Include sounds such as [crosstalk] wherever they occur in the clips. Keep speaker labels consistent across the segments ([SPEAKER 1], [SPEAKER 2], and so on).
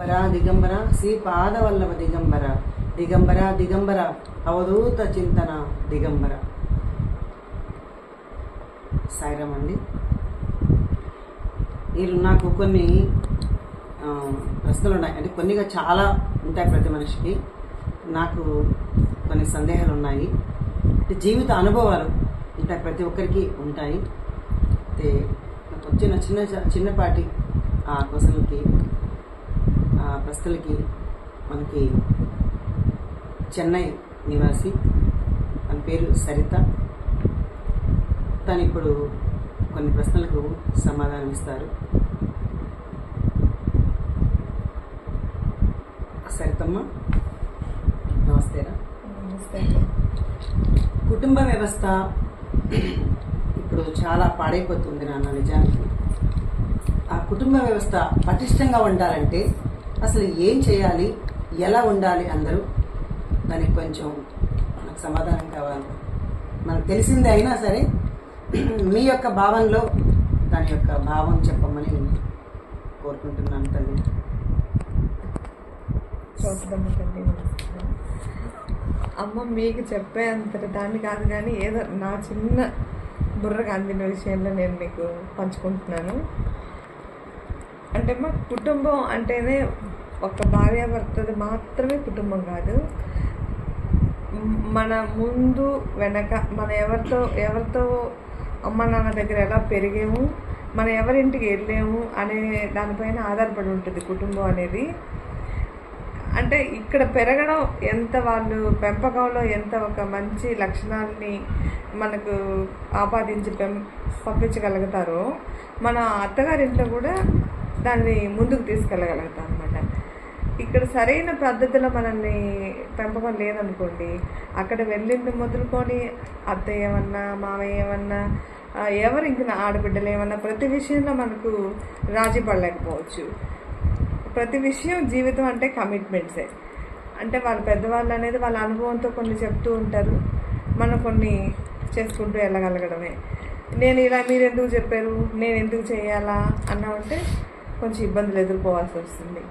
[SPEAKER 1] దిగంబర దిగంబర శ్రీ పాదవల్లవ దిగంబర దిగంబర దిగంబర అవధూత చింతన దిగంబర సాయిరామ్ అండి. మీరు నాకు కొన్ని ప్రశ్నలు ఉన్నాయి అంటే కొన్నిగా చాలా ఉంటాయి ప్రతి మనిషికి. నాకు కొన్ని సందేహాలు ఉన్నాయి జీవిత అనుభవాలు ఉంటాయి ప్రతి ఒక్కరికి ఉంటాయి. అయితే నాకు వచ్చిన చిన్న చిన్నపాటి ఆ క్వశ్చన్కి ఆ ప్రశ్నలకి మనకి చెన్నై నివాసి. తన పేరు సరిత. తను ఇప్పుడు కొన్ని ప్రశ్నలకు సమాధానం ఇస్తారు. సరితమ్మ నమస్తేరా
[SPEAKER 2] నమస్తే
[SPEAKER 1] కుటుంబ వ్యవస్థ ఇప్పుడు చాలా పాడైపోతుంది నాన్న నిజానికి. ఆ కుటుంబ వ్యవస్థ పటిష్టంగా ఉండాలంటే అసలు ఏం చేయాలి? ఎలా ఉండాలి అందరూ? దానికి కొంచెం మనకు సమాధానం కావాలి. మనకు తెలిసిందే అయినా సరే మీ యొక్క భావంలో దాని యొక్క భావం చెప్పమని కోరుకుంటున్నాను తల్లి.
[SPEAKER 2] అమ్మ మీకు చెప్పే అంతటి దాన్ని కాదు కానీ ఏదో నా చిన్న బుర్రకు అందిన విషయంలో నేను మీకు పంచుకుంటున్నాను. అంటే మా కుటుంబం అంటేనే ఒక భార్యాభర్తది మాత్రమే కుటుంబం కాదు. మన ముందు వెనక మన ఎవరితో ఎవరితో అమ్మ నాన్న దగ్గర ఎలా పెరిగాము మనం ఎవరింటికి వెళ్ళాము అనే దానిపైన ఆధారపడి ఉంటుంది కుటుంబం అనేది. అంటే ఇక్కడ పెరగడం ఎంత వాళ్ళు పెంపకంలో ఎంత ఒక మంచి లక్షణాలని మనకు ఆపాదించి పెం పంపించగలుగుతారో మన అత్తగారింట్లో కూడా దాన్ని ముందుకు తీసుకెళ్ళగలుగుతాం అన్నమాట. ఇక్కడ సరైన పద్ధతిలో మనల్ని పెంపకం లేదనుకోండి అక్కడ వెళ్ళింది మొదలుకొని అత్త ఏమన్నా మామయ్య ఏమన్నా ఎవరు ఇంక నా ఆడబిడ్డలు ఏమన్నా ప్రతి విషయంలో మనకు రాజీ పడలేకపోవచ్చు ప్రతి విషయం జీవితం అంటే కమిట్మెంట్సే. అంటే వాళ్ళ పెద్దవాళ్ళు అనేది వాళ్ళ అనుభవంతో కొన్ని చెప్తూ ఉంటారు. మనం కొన్ని చేసుకుంటూ వెళ్ళగలగడమే. నేను ఇలా మీరు ఎందుకు చెప్పారు? నేను ఎందుకు చేయాలా? అన్నామంటే కొంచెం ఇబ్బందులు ఎదుర్కోవాల్సి వస్తుంది.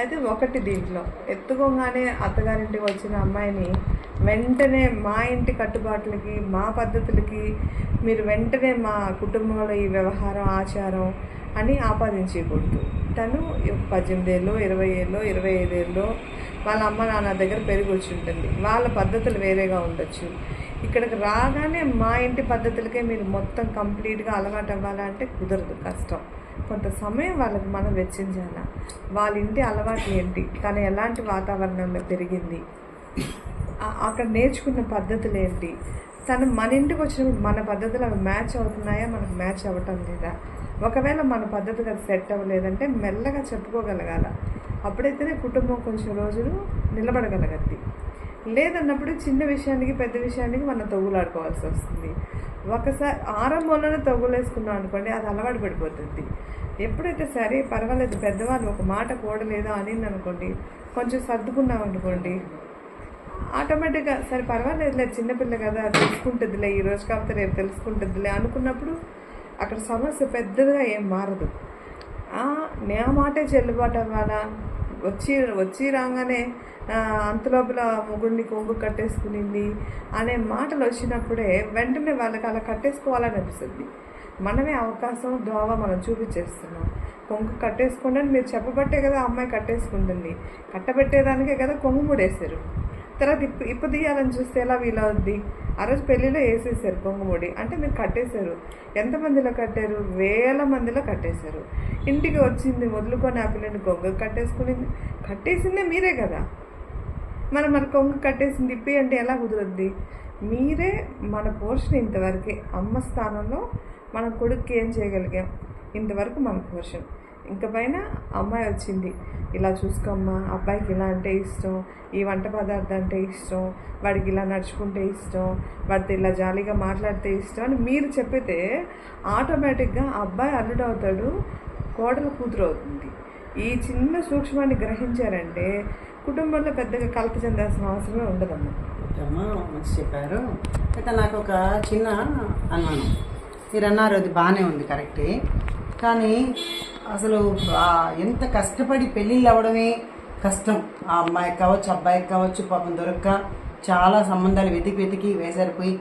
[SPEAKER 2] అయితే ఒకటి దీంట్లో. ఎత్తుకోగానే అత్తగారింటికి వచ్చిన అమ్మాయిని వెంటనే మా ఇంటి కట్టుబాట్లకి మా పద్ధతులకి మీరు వెంటనే మా కుటుంబంలో ఈ వ్యవహారం ఆచారం అని ఆపాదించకూడదు. తను పద్దెనిమిది ఏళ్ళు ఇరవై ఏళ్ళు ఇరవై ఐదేళ్ళు వాళ్ళ అమ్మ నాన్న దగ్గర పెరిగి ఉంటుంది. వాళ్ళ పద్ధతులు వేరేగా ఉండొచ్చు. ఇక్కడికి రాగానే మా ఇంటి పద్ధతులకే మీరు మొత్తం కంప్లీట్గా అలవాటు అవ్వాలంటే కుదరదు కష్టం. కొంత సమయం వాళ్ళకి మనం వెచ్చించాలా? వాళ్ళ ఇంటి అలవాట్లు ఏంటి? తను ఎలాంటి వాతావరణంలో పెరిగింది? అక్కడ నేర్చుకున్న పద్ధతులు ఏంటి? తను మన ఇంటికి వచ్చినప్పుడు మన పద్ధతులు అవి మ్యాచ్ అవుతున్నాయా? మనకు మ్యాచ్ అవ్వటం లేదా? ఒకవేళ మన పద్ధతికి అది సెట్ అవ్వలేదంటే మెల్లగా చెప్పుకోగలగాల? అప్పుడైతేనే కుటుంబం కొంచెం రోజులు నిలబడగలగద్ది. లేదన్నప్పుడు చిన్న విషయానికి పెద్ద విషయానికి మనం తొగులాడుకోవాల్సి వస్తుంది. ఒకసారి ఆరంభంలోనే తగులేసుకున్నాం అనుకోండి అది అలవాటు పడిపోతుంది. ఎప్పుడైతే సరే పర్వాలేదు పెద్దవాళ్ళు ఒక మాట కూడలేదో అనింది అనుకోండి కొంచెం సర్దుకున్నాం అనుకోండి ఆటోమేటిక్గా సరే పర్వాలేదులే చిన్నపిల్ల కదా తెలుసుకుంటుందిలే ఈ రోజు కాకపోతే రేపు తెలుసుకుంటుందిలే అనుకున్నప్పుడు అక్కడ సమస్య పెద్దదిగా ఏం మారదు. నా మాటే చెల్లుబాటు అవ్వాలా? వచ్చి వచ్చి రాగానే అంతలోపల మొగుడిని కొంగు కట్టేసుకునింది అనే మాటలు వచ్చినప్పుడే వెంటనే వాళ్ళకి అలా కట్టేసుకోవాలని అనిపిస్తుంది. మనమే అవకాశం దోవ మనం చూపించేస్తున్నాం. కొంగు కట్టేసుకోండి అని మీరు చెప్పబట్టే కదా ఆ అమ్మాయి కట్టేసుకుంటుంది. కట్టబెట్టేదానికే కదా కొంగు ముడేశారు. తర్వాత ఇప్పు ఇప్పు తీయాలని చూస్తే ఎలా వీలవుద్ది? ఆ రోజు పెళ్ళిలో వేసేసారు పొంగుముడి అంటే మీరు కట్టేశారు. ఎంతమందిలో కట్టారు? వేల మందిలో కట్టేశారు. ఇంటికి వచ్చింది మొదలుకొని ఆ పిల్లని గొంగ కట్టేసుకునింది. కట్టేసిందే మీరే కదా. మనం మన కొంగు కట్టేసింది ఇప్పి అంటే ఎలా కుదురుద్ది? మీరే మన పోర్షన్ ఇంతవరకే. అమ్మ స్థానంలో మన కొడుక్కి ఏం చేయగలిగాం? ఇంతవరకు మన పోర్షన్. ఇంక పైన అమ్మాయి వచ్చింది. ఇలా చూసుకోమ్మా అబ్బాయికి ఇలా అంటే ఇష్టం. ఈ వంట పదార్థం అంటే ఇష్టం. వాడికి ఇలా నడుచుకుంటే ఇష్టం. వాడితో ఇలా జాలీగా మాట్లాడితే ఇష్టం అని మీరు చెప్పితే ఆటోమేటిక్గా అబ్బాయి అల్లుడు అవుతాడు కోడలు కూతురు అవుతుంది. ఈ చిన్న సూక్ష్మాన్ని గ్రహించారంటే కుటుంబంలో పెద్దగా కలప చెందాల్సిన అవసరమే ఉండదమ్మా.
[SPEAKER 1] మంచి చెప్పారు. అయితే నాకు ఒక చిన్న అన్నాను మీరు అన్నారు అది బాగానే ఉంది కరెక్టే. కానీ అసలు ఎంత కష్టపడి పెళ్ళిళ్ళు అవ్వడమే కష్టం. ఆ అమ్మాయికి కావచ్చు అబ్బాయికి కావచ్చు పాపం దొరక్క చాలా సంబంధాలు వెతికి వెతికి వేసరిపోయి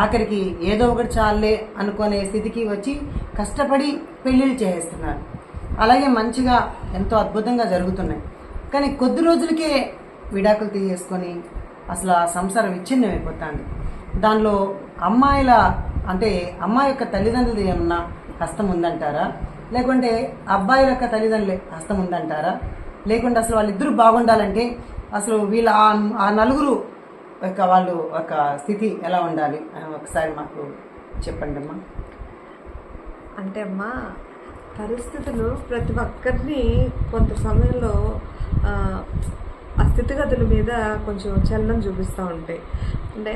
[SPEAKER 1] ఆఖరికి ఏదో ఒకటి చాలే అనుకునే స్థితికి వచ్చి కష్టపడి పెళ్ళిళ్ళు చేసేస్తున్నారు. అలాగే మంచిగా ఎంతో అద్భుతంగా జరుగుతున్నాయి. కానీ కొద్ది రోజులకే విడాకులు తీసేసుకొని అసలు ఆ సంసారం విచ్ఛిన్నం అయిపోతుంది దానిలో అమ్మాయిల అంటే అమ్మాయి యొక్క తల్లిదండ్రులు ఏమన్నా హస్తం ఉందంటారా? లేకుంటే అబ్బాయిల యొక్క తల్లిదండ్రులు హస్తం ఉందంటారా? లేకుంటే అసలు వాళ్ళిద్దరూ బాగుండాలంటే అసలు వీళ్ళ ఆ- ఆ నలుగురు యొక్క వాళ్ళు ఒక స్థితి ఎలా ఉండాలి? అని ఒకసారి మాకు చెప్పండి అమ్మా.
[SPEAKER 2] అంటే అమ్మా పరిస్థితులు ప్రతి ఒక్కరిని కొంత సమయంలో ఆ, ఆ స్థితిగతుల మీద కొంచెం చలనం చూపిస్తూ ఉంటాయి అంటే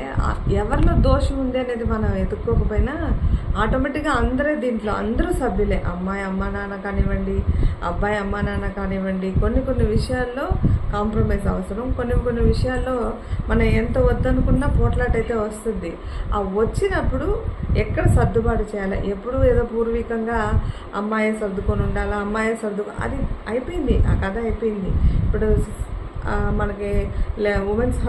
[SPEAKER 2] ఎవరిలో దోషం ఉంది అనేది మనం వెతుక్కోకపోయినా ఆటోమేటిక్గా అందరే దీంట్లో అందరూ సభ్యులే. అమ్మాయి అమ్మ నాన్న కానివ్వండి అబ్బాయి అమ్మ నాన్న కానివ్వండి కొన్ని కొన్ని విషయాల్లో కాంప్రమైజ్ అవసరం. కొన్ని కొన్ని విషయాల్లో మనం ఎంత వద్దనుకున్నా పోట్లాటైతే వస్తుంది. ఆ వచ్చినప్పుడు ఎక్కడ సర్దుబాటు చేయాలి? ఎప్పుడు ఏదో పూర్వీకంగా అమ్మాయి సర్దుకొని ఉండాలా? అమ్మాయి సర్దుకో అది అయిపోయింది. ఆ కథ అయిపోయింది. ఇప్పుడు మనకి ఉమెన్స్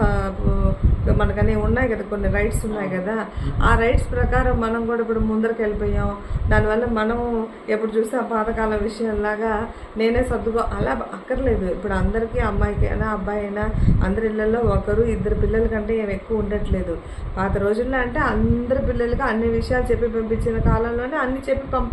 [SPEAKER 2] మనకనే ఉన్నాయి కదా కొన్ని రైట్స్ ఉన్నాయి కదా. ఆ రైట్స్ ప్రకారం మనం కూడా ఇప్పుడు ముందరికి వెళ్ళిపోయాం. దానివల్ల మనం ఎప్పుడు చూస్తే ఆ పాతకాలం విషయంలాగా నేనే సర్దుకో అలా అక్కర్లేదు. ఇప్పుడు అందరికీ అమ్మాయికి అయినా అబ్బాయి అయినా అందరి ఇళ్ళల్లో ఒకరు ఇద్దరు పిల్లల కంటే ఏం ఎక్కువ ఉండట్లేదు. పాత రోజుల్లో అంటే అందరి పిల్లలకి అన్ని విషయాలు చెప్పి పంపించిన కాలంలోనే అన్ని చెప్పి పంప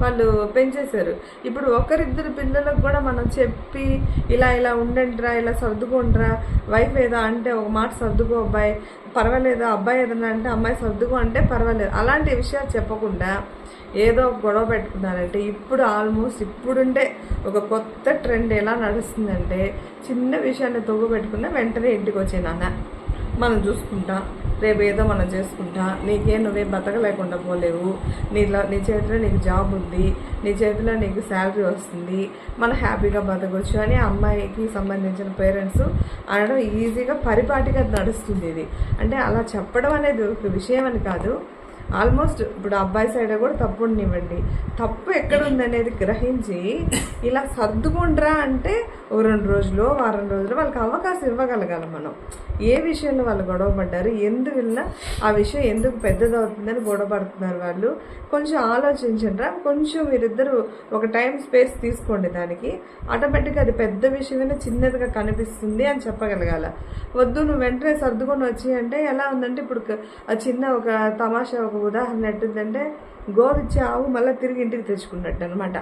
[SPEAKER 2] వాళ్ళు పెంచేశారు. ఇప్పుడు ఒకరిద్దరు పిల్లలకు కూడా మనం చెప్పి ఇలా ఇలా ఉండండిరా ఇలా సర్దుకోండిరా వైఫ్ ఏదో అంటే ఒక మాట సర్దుకో అబ్బాయి పర్వాలేదు అబ్బాయి ఏదన్నా అంటే అమ్మాయి సర్దుకో అంటే పర్వాలేదు. అలాంటి విషయాలు చెప్పకుండా ఏదో ఒక గొడవ పెట్టుకున్నారంటే ఇప్పుడు ఆల్మోస్ట్ ఇప్పుడుండే ఒక కొత్త ట్రెండ్ ఎలా నడుస్తుందంటే చిన్న విషయాన్ని తొగ్గు పెట్టుకున్న వెంటనే ఇంటికి వచ్చే నాన్న. మనం చూసుకుంటాం. రేపు ఏదో మనం చేసుకుంటా నీకే నువ్వేం బతకలేకుండా పోలేవు. నీలో నీ చేతిలో నీకు జాబ్ ఉంది నీ చేతిలో నీకు శాలరీ వస్తుంది మనం హ్యాపీగా బతకొచ్చు అని ఆ అమ్మాయికి సంబంధించిన పేరెంట్స్ అనడం ఈజీగా పరిపాటిగా నడుస్తుంది ఇది. అంటే అలా చెప్పడం అనేది ఒక విషయం అని కాదు. ఆల్మోస్ట్ ఇప్పుడు అబ్బాయి సైడ్ కూడా తప్పు ఉండనివ్వండి. తప్పు ఎక్కడ ఉందనేది గ్రహించి ఇలా సర్దుకుండ్రా అంటే ఓ రెండు రోజులు వారం రోజులు వాళ్ళకి అవకాశం ఇవ్వగలగాలి మనం. ఏ విషయంలో వాళ్ళు గొడవ పడ్డారు ఎందువల్ల ఆ విషయం ఎందుకు పెద్దదవుతుందని గొడవ పడుతున్నారు వాళ్ళు? కొంచెం ఆలోచించండిరా. కొంచెం మీరిద్దరు ఒక టైం స్పేస్ తీసుకోండి దానికి. ఆటోమేటిక్గా అది పెద్ద విషయమైనా చిన్నదిగా కనిపిస్తుంది అని చెప్పగలగాల. వద్దు నువ్వు వెంటనే సర్దుకొని వచ్చి అంటే ఎలా ఉందంటే ఇప్పుడు ఆ చిన్న ఒక తమాషా ఒక ఉదాహరణ ఎట్టుందంటే గోవిచ్చే ఆవు మళ్ళీ తిరిగి ఇంటికి తెచ్చుకున్నట్టు అనమాట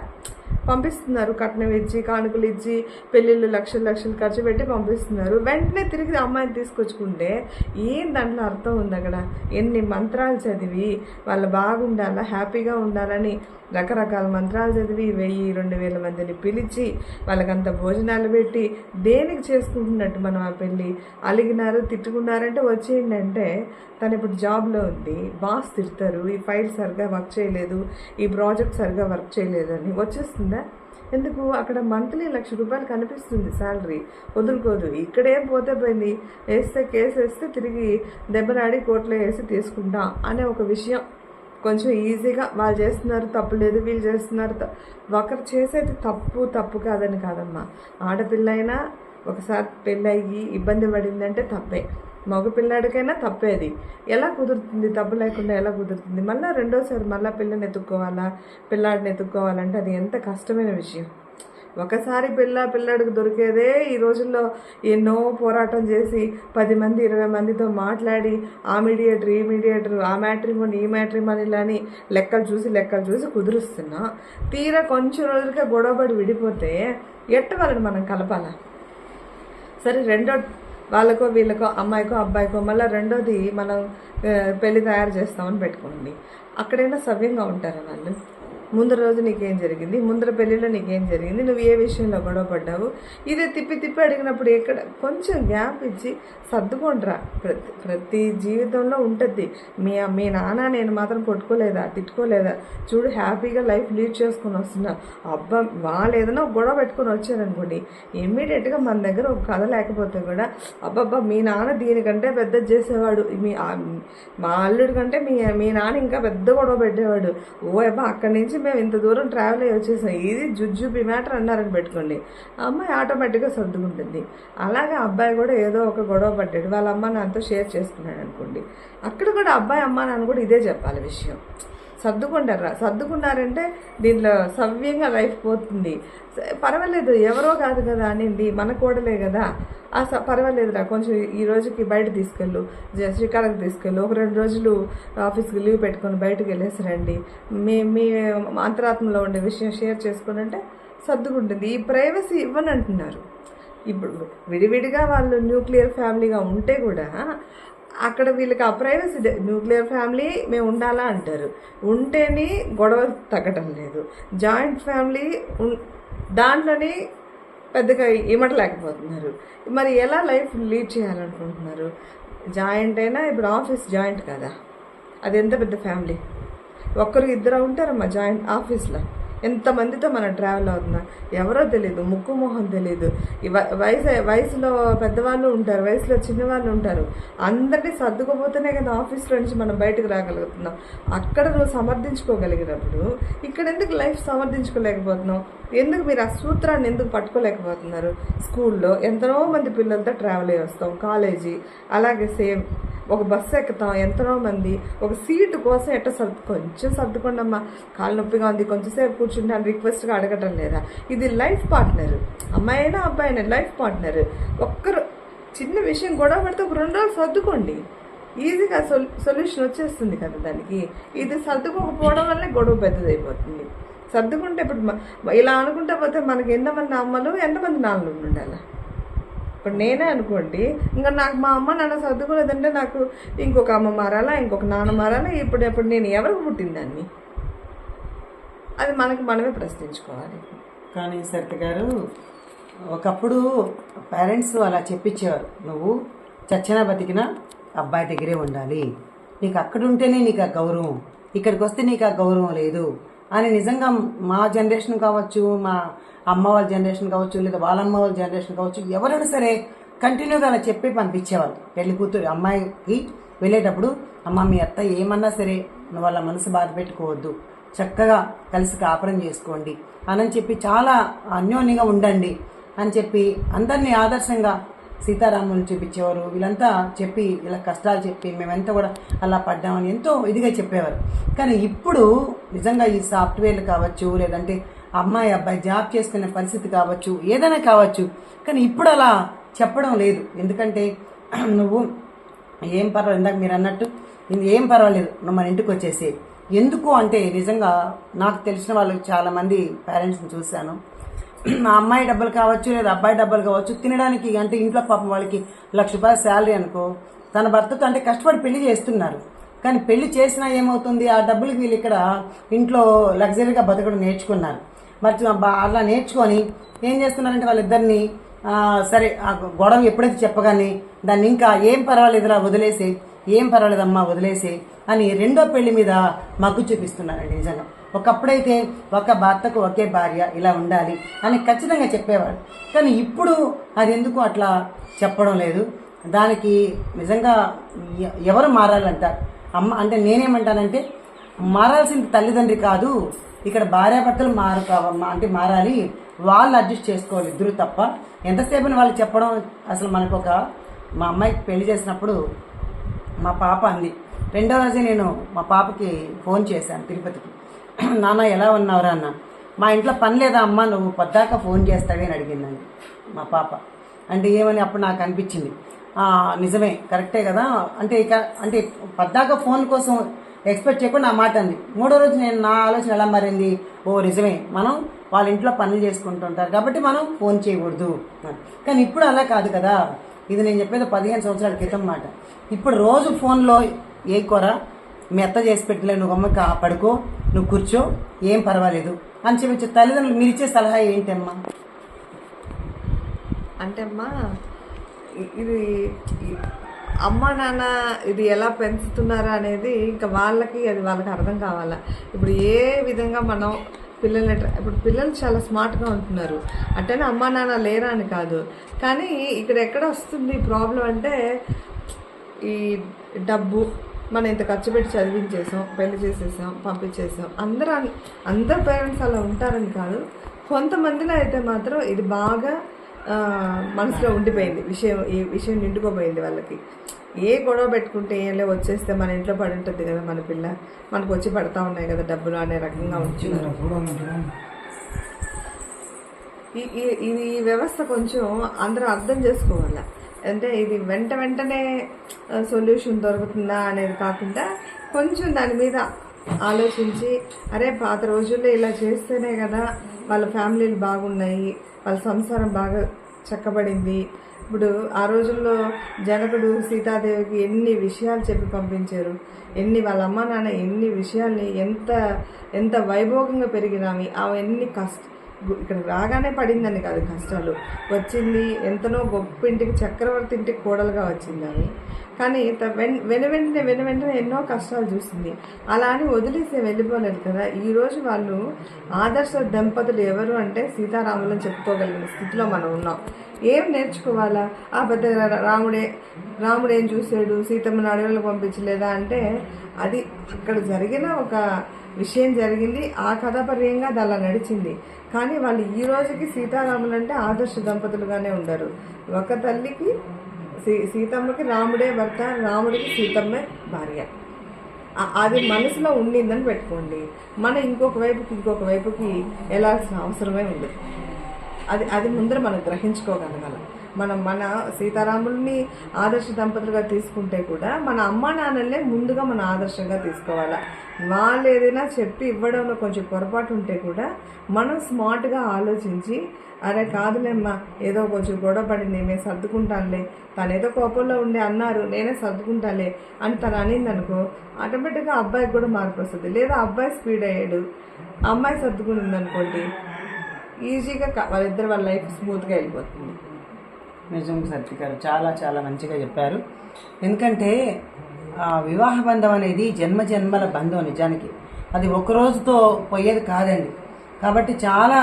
[SPEAKER 2] పంపిస్తున్నారు. కట్నం ఇచ్చి కానుకలు ఇచ్చి పెళ్ళిళ్ళు లక్షలు లక్షలు ఖర్చు పెట్టి పంపిస్తున్నారు. వెంటనే తిరిగి అమ్మాయిని తీసుకొచ్చుకుంటే ఏం దాంట్లో అర్థం ఉంది అక్కడ? ఎన్ని మంత్రాలు చదివి వాళ్ళు బాగుండాలా హ్యాపీగా ఉండాలని రకరకాల మంత్రాలు చదివి వెయ్యి రెండు వేల మందిని పిలిచి వాళ్ళకంత భోజనాలు పెట్టి దేనికి చేసుకుంటున్నట్టు మనం ఆ పెళ్ళి? అలిగినారు తిట్టుకున్నారంటే వచ్చేయండి అంటే తను ఇప్పుడు జాబ్లో ఉంది. బాస్ తిడతారు. ఈ ఫైల్ సరిగా వర్క్ చేయలేదు. ఈ ప్రాజెక్ట్ సరిగా వర్క్ చేయలేదు అని వచ్చేస్తుందా ఎందుకు? అక్కడ మంత్లీ లక్ష రూపాయలు కనిపిస్తుంది శాలరీ. వదులుకోదు. ఇక్కడేం పోతే పోయింది. వేస్తే కేసు వేస్తే తిరిగి దెబ్బలాడి కోర్టులో వేసి తీసుకుంటాం అనే ఒక విషయం. కొంచెం ఈజీగా వాళ్ళు చేస్తున్నారు తప్పు లేదు వీళ్ళు చేస్తున్నారు. ఒకరు చేసేది తప్పు తప్పు కాదని కాదమ్మా. ఆడపిల్ల అయినా ఒకసారి పెళ్ళయ్యి ఇబ్బంది పడిందంటే తప్పే. మగ పిల్లాడికైనా తప్పేది. ఎలా కుదురుతుంది తప్పు లేకుండా ఎలా కుదురుతుంది? మళ్ళీ రెండోసారి మళ్ళీ పిల్లని ఎత్తుక్కోవాలా? పిల్లాడిని ఎత్తుక్కోవాలంటే అది ఎంత కష్టమైన విషయం. ఒకసారి పిల్ల పిల్లాడికి దొరికేదే ఈ రోజుల్లో ఎన్నో పోరాటం చేసి పది మంది ఇరవై మందితో మాట్లాడి ఆ మీడియేటర్ ఈ మీడియేటర్ ఆ మ్యాట్రిమోని ఈ మ్యాట్రిమోనీలు అని లెక్కలు చూసి లెక్కలు చూసి కుదురుస్తున్నా. తీరా కొంచెం రోజులకే గొడవపడి విడిపోతే ఎట్ట వాళ్ళని మనం కలపాలా? సరే రెండో వాళ్ళకో వీళ్ళకో అమ్మాయికో అబ్బాయికో మళ్ళీ రెండోది మనం పెళ్ళి తయారు చేస్తామని పెట్టుకోండి. అక్కడైనా సవ్యంగా ఉంటారా వాళ్ళు ముందర రోజు నీకేం జరిగింది? ముందర పెళ్ళిలో నీకేం జరిగింది? నువ్వు ఏ విషయంలో గొడవ పడ్డావు? ఇదే తిప్పి తిప్పి అడిగినప్పుడు ఎక్కడ? కొంచెం గ్యాప్ ఇచ్చి సర్దుకోండిరా. ప్రతి ప్రతి జీవితంలో ఉంటుంది. మీ మీ నాన్న నేను మాత్రం కొట్టుకోలేదా? తిట్టుకోలేదా? చూడు హ్యాపీగా లైఫ్ లీడ్ చేసుకొని వస్తున్నా. అబ్బా వాళ్ళు ఏదైనా ఒక గొడవ పెట్టుకొని వచ్చారనుకోండి ఇమ్మీడియట్గా మన దగ్గర ఒక కథ లేకపోతే కూడా అబ్బబ్బా మీ నాన్న దీనికంటే పెద్దది చేసేవాడు. మీ మా అల్లుడి కంటే మీ మీ నాన్న ఇంకా పెద్ద గొడవ పెట్టేవాడు. ఓ అబ్బా అక్కడి నుంచి మేము ఇంత దూరం ట్రావెల్ అయ్యి వచ్చేసాం. ఇది జుజ్జుబి మ్యాటర్ అన్నారని పెట్టుకోండి. అమ్మాయి ఆటోమేటిక్గా సర్దుకుంటుంది. అలాగే అబ్బాయి కూడా ఏదో ఒక గొడవ పడ్డాడు. వాళ్ళ అమ్మ నాన్నతో షేర్ చేసుకున్నాడు అనుకోండి. అక్కడ కూడా అబ్బాయి అమ్మ నాన్న కూడా ఇదే చెప్పాలి విషయం. సర్దుకుంటారా? సర్దుకున్నారంటే దీంట్లో సవ్యంగా లైఫ్ పోతుంది. పర్వాలేదు. ఎవరో కాదు కదా అనింది. మన కూడలే కదా. పర్వాలేదురా కొంచెం ఈ రోజుకి బయట తీసుకెళ్ళు. జ- తీసుకెళ్ళు. ఒక రెండు రోజులు ఆఫీస్కి లీవ్ పెట్టుకొని బయటకు వెళ్ళేసి రండి. మీ మీ అంతరాత్మలో ఉండే విషయం షేర్ చేసుకుని అంటే సర్దుకుంటుంది. ఈ ప్రైవసీ ఇవ్వనంటున్నారు. ఇప్పుడు విడివిడిగా వాళ్ళు న్యూక్లియర్ ఫ్యామిలీగా ఉంటే కూడా అక్కడ వీళ్ళకి ఆ ప్రైవసీ న్యూక్లియర్ ఫ్యామిలీ మేము ఉండాలా అంటారు. ఉంటేనే గొడవ తగ్గటం లేదు. జాయింట్ ఫ్యామిలీ దాంట్లోనే దాంట్లోని పెద్దగా ఇమడలేకపోతున్నారు మరి ఎలా లైఫ్ లీడ్ చేయాలనుకుంటున్నారు? జాయింట్ అయినా ఇప్పుడు ఆఫీస్ జాయింట్ కదా? అది ఎంత పెద్ద ఫ్యామిలీ? ఒక్కరు ఇద్దరు ఉంటారమ్మా జాయింట్ ఆఫీస్లో. ఎంతమందితో మనం ట్రావెల్ అవుతున్నాం? ఎవరో తెలియదు ముక్కు మొహం తెలియదు వ- వయసు వయసులో పెద్దవాళ్ళు ఉంటారు వయసులో చిన్నవాళ్ళు ఉంటారు. అందరినీ సర్దుకోపోతేనే కదా ఆఫీస్లో నుంచి మనం బయటకు రాగలుగుతున్నాం. అక్కడ నువ్వు సమర్థించుకోగలిగినప్పుడు ఇక్కడ ఎందుకు లైఫ్ సమర్థించుకోలేకపోతున్నావు? ఎందుకు మీరు ఆ సూత్రాన్ని ఎందుకు పట్టుకోలేకపోతున్నారు? స్కూల్లో ఎంతో మంది పిల్లలతో ట్రావెల్ అయ్యి వస్తాం కాలేజీ అలాగే సేమ్ ఒక బస్సు ఎక్కుతాం ఎంతనో మంది ఒక సీటు కోసం ఎట్ట సర్దు కొంచెం సర్దుకోండి అమ్మా కాలు నొప్పిగా ఉంది కొంచెంసేపు కూర్చుంటాను రిక్వెస్ట్గా అడగటం లేదా? ఇది లైఫ్ పార్ట్నర్ అమ్మాయి అయినా అబ్బాయి అయినా లైఫ్ పార్ట్నర్ ఒక్కరు చిన్న విషయం గొడవ పడితే ఒక రెండు రోజులు సర్దుకోండి. ఈజీగా సొల్ సొల్యూషన్ వచ్చేస్తుంది కదా దానికి. ఇది సర్దుకోకపోవడం వల్లే గొడవ పెద్దదైపోతుంది. సర్దుకుంటే ఇప్పుడు ఇలా అనుకుంటే పోతే మనకి ఎంతమంది అమ్మలు ఎంతమంది నాన్నలు ఉండాలి ఇప్పుడు నేనే అనుకోండి ఇంకా నాకు మా అమ్మ నాన్న సర్దుకోలేదంటే నాకు ఇంకొక అమ్మ మారాలా ఇంకొక నాన్న మారాలా? ఇప్పుడు ఇప్పుడు నేను ఎవరికి పుట్టిందాన్ని? అది మనకి మనమే ప్రశ్నించుకోవాలి.
[SPEAKER 1] కానీ సరిత గారు ఒకప్పుడు పేరెంట్స్ అలా చెప్పించేవారు. నువ్వు చచ్చినా బతికినా అబ్బాయి దగ్గరే ఉండాలి. నీకు అక్కడ ఉంటేనే నీకు ఆ గౌరవం. ఇక్కడికి వస్తే నీకు ఆ గౌరవం లేదు. అని నిజంగా మా జనరేషన్ కావచ్చు మా అమ్మ వాళ్ళ జనరేషన్ కావచ్చు లేదా వాళ్ళ అమ్మ వాళ్ళ జనరేషన్ కావచ్చు ఎవరైనా సరే కంటిన్యూగా అలా చెప్పి పంపించేవాళ్ళు. పెళ్ళి కూతురు అమ్మాయికి వెళ్ళేటప్పుడు అమ్మ మీ అత్త ఏమన్నా సరే నువ్వు వాళ్ళ మనసు బాధ పెట్టుకోవద్దు. చక్కగా కలిసి కాపురం చేసుకోండి అని చెప్పి చాలా అన్యోన్యంగా ఉండండి అని చెప్పి అందరినీ ఆదర్శంగా సీతారాములు చూపించేవారు. వీళ్ళంతా చెప్పి ఇలా కష్టాలు చెప్పి మేమెంతా కూడా అలా పడ్డామని ఎంతో ఇదిగా చెప్పేవారు. కానీ ఇప్పుడు నిజంగా ఈ సాఫ్ట్వేర్లు కావచ్చు లేదంటే అమ్మాయి అబ్బాయి జాబ్ చేసుకునే పరిస్థితి కావచ్చు ఏదైనా కావచ్చు. కానీ ఇప్పుడు అలా చెప్పడం లేదు. ఎందుకంటే [clears throat] నువ్వు ఏం పర్వాలేదు ఇందాక మీరు అన్నట్టు ఏం పర్వాలేదు నువ్వు మన ఇంటికి వచ్చేసి ఎందుకు అంటే నిజంగా నాకు తెలిసిన వాళ్ళు చాలామంది పేరెంట్స్ని చూశాను. మా అమ్మాయి డబ్బులు కావచ్చు లేదా అబ్బాయి డబ్బులు కావచ్చు తినడానికి అంటే ఇంట్లో పాపం వాళ్ళకి లక్ష రూపాయల శాలరీ అనుకో తన భర్తతో అంటే కష్టపడి పెళ్ళి చేస్తున్నారు. కానీ పెళ్ళి చేసినా ఏమవుతుంది? ఆ డబ్బులకి వీళ్ళు ఇక్కడ ఇంట్లో లగ్జరీగా బతకడం నేర్చుకున్నారు. మరి అలా నేర్చుకొని ఏం చేస్తున్నారంటే వాళ్ళిద్దరిని సరే ఆ గొడవ ఎప్పుడైతే చెప్పగానే దాన్ని ఇంకా ఏం పర్వాలేదురా వదిలేసే ఏం పర్వాలేదమ్మా వదిలేసే అని రెండో పెళ్ళి మీద మగ్గు చూపిస్తున్నారండి నిజంగా. ఒకప్పుడైతే ఒక భర్తకు ఒకే భార్య ఇలా ఉండాలి అని ఖచ్చితంగా చెప్పేవాడు కానీ ఇప్పుడు అది ఎందుకు అట్లా చెప్పడం లేదు? దానికి నిజంగా ఎవరు మారాలంటారు అమ్మ అంటే నేనేమంటానంటే మారాల్సిన తల్లిదండ్రి కాదు ఇక్కడ భార్యాభర్తలు మారు అంటే మారాలి వాళ్ళు అడ్జస్ట్ చేసుకోవాలి ఇద్దరు తప్ప. ఎంతసేపు వాళ్ళు చెప్పడం అసలు మనకు ఒక మా అమ్మాయికి పెళ్ళి చేసినప్పుడు మా పాప అంది. రెండో రోజే నేను మా పాపకి ఫోన్ చేశాను తిరుపతికి. [clears throat] నాన్న ఎలా ఉన్నావురా అన్న? మా ఇంట్లో పని లేదా అమ్మ? నువ్వు పొద్దాక ఫోన్ చేస్తావే అని అడిగిందండి మా పాప. అంటే ఏమని అప్పుడు నాకు అనిపించింది. నిజమే కరెక్టే కదా. అంటే ఇక అంటే పద్దాక ఫోన్ కోసం ఎక్స్పెక్ట్ చేయకుండా నా మాట అంది. మూడో రోజు నేను నా ఆలోచన ఎలా మారింది? ఓ నిజమే మనం వాళ్ళ ఇంట్లో పనులు చేసుకుంటుంటారు కాబట్టి మనం ఫోన్ చేయకూడదు కానీ ఇప్పుడు అలా కాదు కదా. ఇది నేను చెప్పేది పదిహేను సంవత్సరాల క్రితం మాట. ఇప్పుడు రోజు ఫోన్లో ఏ కూర? మెత్త చేసి పెట్టలే నువ్వు అమ్మ కా- పడుకో నువ్వు కూర్చో ఏం పర్వాలేదు. అని చెప్పి తల్లిదండ్రులు మీరు ఇచ్చే సలహా ఏంటమ్మా?
[SPEAKER 2] అంటే అమ్మా ఇది అమ్మ నాన్న ఇది ఎలా పెంచుతున్నారా అనేది ఇంకా వాళ్ళకి అది వాళ్ళకి అర్థం కావాలా? ఇప్పుడు ఏ విధంగా మనం పిల్లల్ని ఇప్పుడు పిల్లలు చాలా స్మార్ట్గా ఉంటున్నారు. అంటేనే అమ్మ నాన్న లేరా అని కాదు. కానీ ఇక్కడ ఎక్కడ వస్తుంది ప్రాబ్లం అంటే ఈ డబ్బు మనం ఇంత ఖర్చు పెట్టి చదివించేసాం పెళ్ళి చేసేసాం పంపించేసాం. అందరూ అందరు పేరెంట్స్ అలా ఉంటారని కాదు. కొంతమందిలో అయితే మాత్రం ఇది బాగా మనసులో ఉండిపోయింది. విషయం ఈ విషయం నిండుకోపోయింది వాళ్ళకి. ఏ గొడవ పెట్టుకుంటే ఏంలే వచ్చేస్తే మన ఇంట్లో పడి ఉంటుంది కదా మన పిల్ల. మనకు వచ్చి పడతా ఉన్నాయి కదా డబ్బులు అనే రకంగా ఉంచున్నారు ఈ ఈ వ్యవస్థ కొంచెం అందరూ అర్థం చేసుకోవాలి? అంటే ఇది వెంట వెంటనే సొల్యూషన్ దొరుకుతుందా అనేది కాకుండా కొంచెం దాని మీద ఆలోచించి అరే పాత రోజుల్లో ఇలా చేస్తేనే కదా వాళ్ళ ఫ్యామిలీలు బాగున్నాయి వాళ్ళ సంసారం బాగా చక్కబడింది. ఇప్పుడు ఆ రోజుల్లో జనకుడు సీతాదేవికి ఎన్ని విషయాలు చెప్పి పంపించారు ఎన్ని వాళ్ళ అమ్మ నాన్న ఎన్ని విషయాల్ని ఎంత ఎంత వైభోగంగా పెరిగినామి అవి ఎన్ని కష్ట ఇక్కడ రాగానే పడిందని కాదు కష్టాలు. వచ్చింది ఎంతనో గొప్ప ఇంటికి చక్రవర్తి ఇంటికి కోడలుగా వచ్చింది ఆమె. కానీ త- వెన్ వెను వెంటనే వెను వెంటనే ఎన్నో కష్టాలు చూసింది. అలా అని వదిలేసి వెళ్ళిపోలేదు కదా. ఈరోజు వాళ్ళు ఆదర్శ దంపతులు ఎవరు అంటే సీతారాములను చెప్పుకోగలిగిన స్థితిలో మనం ఉన్నాం. ఏం నేర్చుకోవాలా? ఆ పెద్ద రాముడే రాముడు ఏం చూశాడు? సీతమ్మను అడవులకు పంపించలేదా అంటే అది అక్కడ జరిగిన ఒక విషయం జరిగింది. ఆ కథాపర్యంగా అది అలా నడిచింది. కానీ వాళ్ళు ఈ రోజుకి సీతారాములు అంటే ఆదర్శ దంపతులుగానే ఉండరు. ఒక తల్లికి సీ సీతమ్మకి రాముడే భర్త రాముడికి సీతమ్మే భార్య. అది మనసులో ఉండిందని పెట్టుకోండి. మన ఇంకొక వైపుకి ఇంకొక వైపుకి వెళ్ళాల్సిన అవసరమే ఉంది అది అది ముందర మనం గ్రహించుకోగలగాలి. మనం మన సీతారాముల్ని ఆదర్శ దంపతులుగా తీసుకుంటే కూడా మన అమ్మ నాన్నలే ముందుగా మన ఆదర్శంగా తీసుకోవాలా. వాళ్ళు ఏదైనా చెప్పి ఇవ్వడంలో కొంచెం పొరపాటు ఉంటే కూడా మనం స్మార్ట్గా ఆలోచించి అరే కాదులేమ్మా ఏదో కొంచెం గొడవ పడింది మేము సర్దుకుంటానులే తను ఏదో కోపంలో ఉండే అన్నారు నేనే సర్దుకుంటాలే అని తను అనింది అనుకో ఆటోమేటిక్గా అబ్బాయికి కూడా మార్పు వస్తుంది. లేదా అబ్బాయి స్పీడ్ అయ్యాడు అమ్మాయి సర్దుకుని అనుకోండి ఈజీగా వాళ్ళిద్దరు వాళ్ళ లైఫ్ స్మూత్గా వెళ్ళిపోతుంది.
[SPEAKER 1] నిజం సత్య గారు చాలా చాలా మంచిగా చెప్పారు. ఎందుకంటే ఆ, వివాహ బంధం అనేది జన్మ జన్మల బంధం నిజానికి. అది ఒక రోజుతో పోయేది కాదండి. కాబట్టి చాలా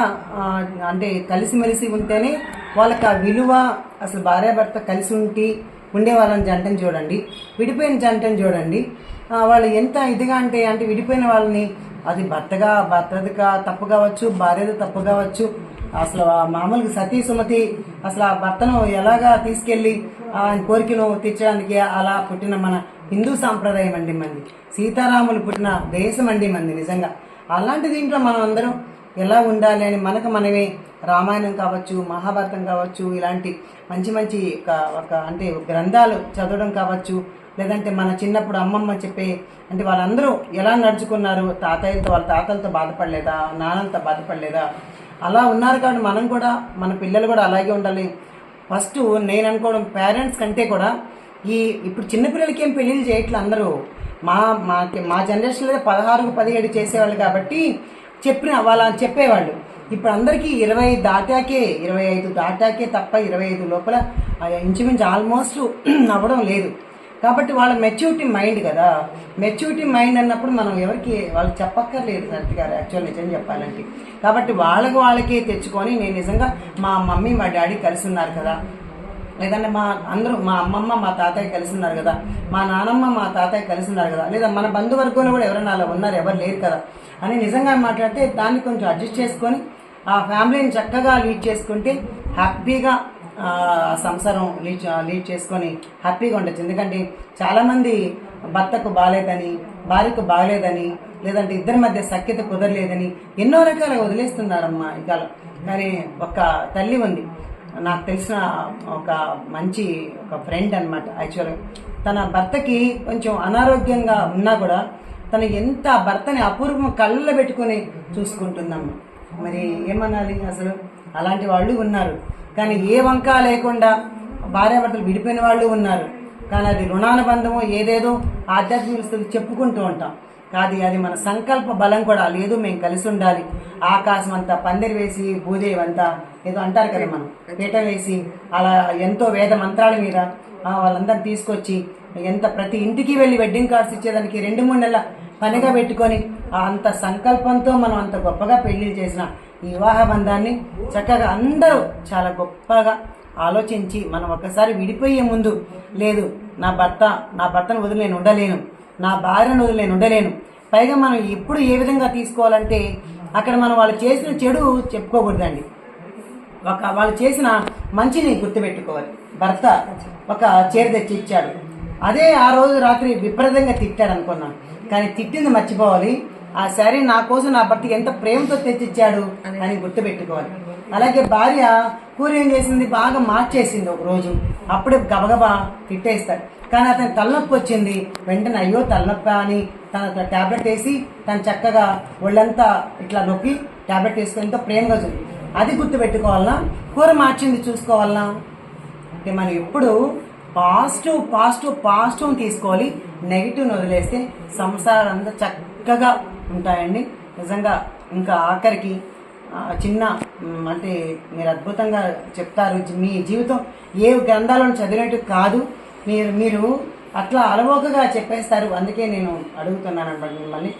[SPEAKER 1] అంటే కలిసిమెలిసి ఉంటేనే వాళ్ళకి ఆ విలువ అసలు భార్యాభర్త కలిసి ఉండి ఉండే వాళ్ళని జంటను చూడండి విడిపోయిన జంటను చూడండి వాళ్ళు ఎంత ఇదిగా అంటే అంటే విడిపోయిన వాళ్ళని అది భర్తగా భర్తదిగా తప్పు కావచ్చు భార్యది తప్పు కావచ్చు అసలు మామూలుగా సతీ సుమతి అసలు ఆ భర్తను ఎలాగా తీసుకెళ్ళి ఆయన కోరికను తీర్చడానికి అలా పుట్టిన మన హిందూ సాంప్రదాయం అండి మంది. సీతారాములు పుట్టిన దేశం అండి మంది నిజంగా. అలాంటి దీంట్లో మనం అందరం ఎలా ఉండాలి అని మనకు మనమే రామాయణం కావచ్చు మహాభారతం కావచ్చు ఇలాంటి మంచి మంచి ఒక ఒక అంటే గ్రంథాలు చదవడం కావచ్చు లేదంటే మన చిన్నప్పుడు అమ్మమ్మ చెప్పే అంటే వాళ్ళందరూ ఎలా నడుచుకున్నారు తాతయ్యలతో వాళ్ళ తాతలతో బాధపడలేదా నాన్నలతో బాధపడలేదా అలా ఉన్నారు కాబట్టి మనం కూడా మన పిల్లలు కూడా అలాగే ఉండాలి. ఫస్ట్ నేను అనుకోవడం పేరెంట్స్ కంటే కూడా ఈ ఇప్పుడు చిన్నపిల్లలకి ఏం పెళ్ళిళ్ళు చేయట్లేదు అందరూ. మా మా మా జనరేషన్లో పదహారు పదిహేడు చేసేవాళ్ళు కాబట్టి చెప్పిన వాళ్ళ చెప్పేవాళ్ళు. ఇప్పుడు అందరికీ ఇరవై దాటాకే ఇరవై ఐదు దాటాకే తప్ప ఇరవై ఐదు లోపల ఆ ఇంచుమించు ఆల్మోస్ట్ [clears throat] అవ్వడం లేదు. కాబట్టి వాళ్ళ మెచ్యూరిటీ మైండ్ కదా. మెచ్యూరిటీ మైండ్ అన్నప్పుడు మనం ఎవరికి వాళ్ళకి చెప్పక్కర్లేదు సరితి గారు యాక్చువల్ నిజం చెప్పాలంటే. కాబట్టి వాళ్ళకి వాళ్ళకే తెచ్చుకొని నేను నిజంగా మా మమ్మీ మా డాడీ కలిసి ఉన్నారు కదా. లేదంటే మా అందరూ మా అమ్మమ్మ మా తాతయ్య కలిసి ఉన్నారు కదా. మా నానమ్మ మా తాతయ్య కలిసి ఉన్నారు కదా. లేదా మన బంధువర్గంలో కూడా ఎవరైనా అలా ఉన్నారు ఎవరు లేరు కదా. అని నిజంగా మాట్లాడితే దాన్ని కొంచెం అడ్జస్ట్ చేసుకొని ఆ ఫ్యామిలీని చక్కగా లీడ్ చేసుకుంటే హ్యాపీగా సంసారం లీడ్ లీడ్ చేసుకొని హ్యాపీగా ఉండొచ్చు. ఎందుకంటే చాలామంది భర్తకు బాగాలేదని భార్యకు బాగలేదని లేదంటే ఇద్దరి మధ్య సఖ్యత కుదరలేదని ఎన్నో రకాలుగా వదిలేస్తున్నారమ్మా ఇకాల కానీ ఒక తల్లి ఉంది. నాకు తెలిసిన ఒక మంచి ఒక ఫ్రెండ్ అనమాట యాక్చువల్గా తన భర్తకి కొంచెం అనారోగ్యంగా ఉన్నా కూడా తను ఎంత భర్తని అపూర్వం కళ్ళలో పెట్టుకొని చూసుకుంటుందమ్మ. మరి ఏమనాలి అసలు? అలాంటి వాళ్ళు ఉన్నారు. కానీ ఏ వంక లేకుండా భార్యాభర్తలు విడిపోయిన వాళ్ళు ఉన్నారు. కానీ అది రుణానుబంధము ఏదేదో ఆధ్యాత్మిక స్థితి చెప్పుకుంటూ ఉంటాం. కాదు అది మన సంకల్ప బలం కూడా. లేదు మేము కలిసి ఉండాలి. ఆకాశం అంతా పందిరి వేసి భూదేవి అంతా ఏదో అంటారు కదా మనం. పీట వేసి అలా ఎంతో వేద మంత్రాల మీద వాళ్ళందరినీ తీసుకొచ్చి ఎంత ప్రతి ఇంటికి వెళ్ళి వెడ్డింగ్ కార్డ్స్ ఇచ్చేదానికి రెండు మూడు నెలల పనిగా పెట్టుకొని అంత సంకల్పంతో మనం అంత గొప్పగా పెళ్ళి చేసిన ఈ వివాహ బంధాన్ని చక్కగా అందరూ చాలా గొప్పగా ఆలోచించి మనం ఒక్కసారి విడిపోయే ముందు లేదు నా భర్త నా భర్తను వదిలి నేను ఉండలేను నా భార్యను వదిలి నేను ఉండలేను. పైగా మనం ఎప్పుడు ఏ విధంగా తీసుకోవాలంటే అక్కడ మనం వాళ్ళు చేసిన చెడు చెప్పుకోకూడదండి. ఒక వాళ్ళు చేసిన మంచిని గుర్తుపెట్టుకోవాలి. భర్త ఒక చీర తెచ్చి ఇచ్చాడు. అదే ఆ రోజు రాత్రి విపరీతంగా తిట్టాడు అనుకున్నాను. కానీ తిట్టింది మర్చిపోవాలి. ఆ శారీ నా కోసం నా భర్త ఎంత ప్రేమతో తెచ్చిచ్చాడు అని గుర్తుపెట్టుకోవాలి. అలాగే భార్య కూర ఏం చేసింది? బాగా మార్చేసింది ఒక రోజు. అప్పుడే గబగబా తిట్టేస్తాడు. కానీ అతని తలనొప్పి వచ్చింది. వెంటనే అయ్యో తలనొప్పి అని తన టాబ్లెట్ వేసి తను చక్కగా ఒళ్ళంతా ఇట్లా నొక్కి టాబ్లెట్ వేసుకుని ఎంతో ప్రేమగా చూసి అది గుర్తు పెట్టుకోవాలనా కూర మార్చింది చూసుకోవాలనా? అంటే మనం ఎప్పుడు పాజిటివ్ పాజిటివ్ పాజిటివ్ తీసుకోవాలి. నెగిటివ్ వదిలేస్తే సంసారాలు అంతా చక్కగా ఉంటాయండి. నిజంగా ఇంకా ఆఖరికి చిన్న అంటే మీరు అద్భుతంగా చెప్తారు. మీ జీవితం ఏ గ్రంథాలను చదివినట్టు కాదు. మీరు మీరు అట్లా అలవోకగా చెప్పేస్తారు. అందుకే నేను అడుగుతున్నాను అనమాట మిమ్మల్ని.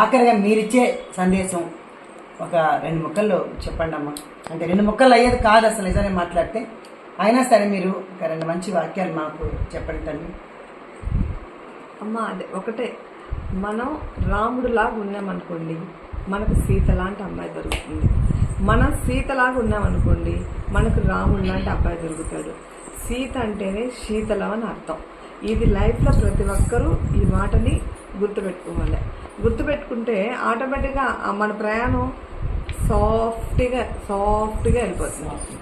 [SPEAKER 1] ఆఖరిగా మీరిచ్చే సందేశం ఒక రెండు ముక్కల్లో చెప్పండి అమ్మ. అంటే రెండు ముక్కలు అయ్యేది కాదు అసలు నిజమే మాట్లాడితే. అయినా సరే మీరు ఒక రెండు మంచి వాక్యాలు మాకు చెప్పండి తండ్రి
[SPEAKER 2] అమ్మ అదే ఒకటే. మనం రాముడులాగా ఉన్నామనుకోండి మనకు సీత లాంటి అమ్మాయి దొరుకుతుంది. మనం సీతలాగా ఉన్నామనుకోండి మనకు రాముడు లాంటి అబ్బాయి దొరుకుతాడు. సీత అంటేనే శీతలం అని అర్థం. ఇది లైఫ్లో ప్రతి ఒక్కరూ ఈ మాటని గుర్తుపెట్టుకోవాలి. గుర్తుపెట్టుకుంటే ఆటోమేటిక్గా మన ప్రయాణం సాఫ్ట్గా సాఫ్ట్గా వెళ్ళిపోతుంది.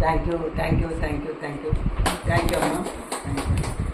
[SPEAKER 1] Thank you thank you thank you thank you thank you అమ్మా. Thank you